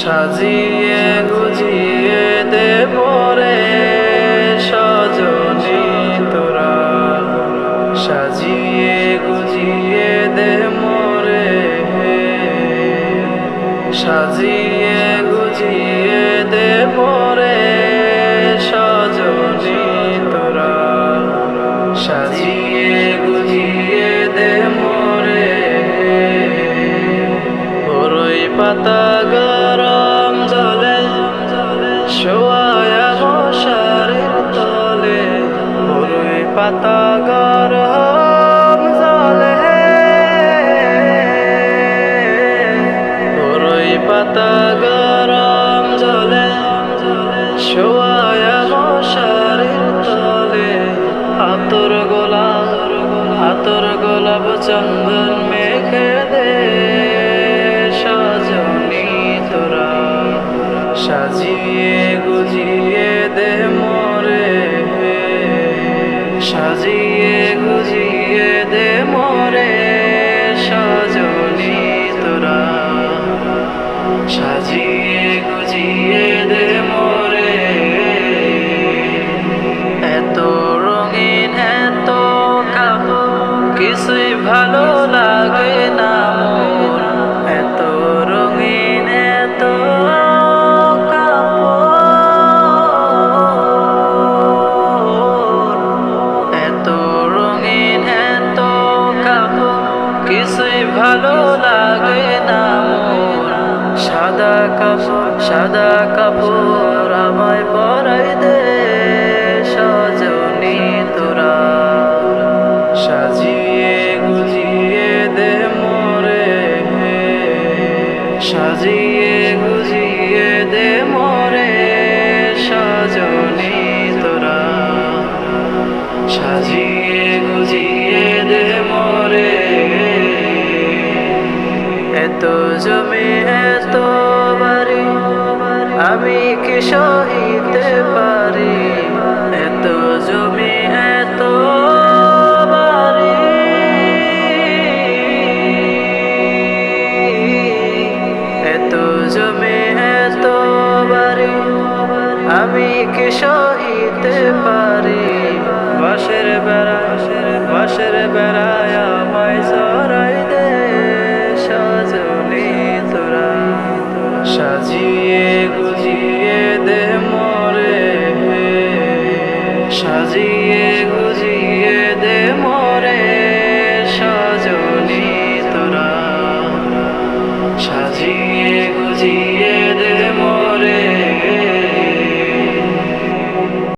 সাজিয়ে গুজিয়ে দে পরে সজনী তোরা। সাজিয়ে গুজিয়ে দে মোরে সাজিয়ে গুজিয়ে দে পরে সজনী তোরা। সাজিয়ে গুজিয়ে দে মোরে বড়ই পাতা জলে শোয়া মশারির তলে বড়ই পাতা গরম জলে। বড়ই পাতা গরম জলে শোয়া মশারির তলে। আতর গোলাপ আতর গোলাপ চন্দন মেখে দে। সাজিয়ে গুজিয়ে দে মোরে। এত রঙিন, এত কাপড় কিছুই ভালো লাগে না এত রঙিন, এত এত রঙিন, এত কাপড় কিছুই ভালো কাপড় সাদা কাপড় আমায় পরাই দে, সজনী তোরা। সাজিয়ে গুজিয়ে দে মোরে। সাজিয়ে গুজিয়ে দে মোরে, সজনী তোরা। সাজিয়ে গুজিয়ে দে মোরে। এত জমি আমি কি সহিতে পারি? এত জমি, এত এত জমি, এত বাড়ি। আমি কি সহিতে পারি? বাসের বেড়া বাসের বেড়ায় সাজিয়ে গুজিয়ে দেব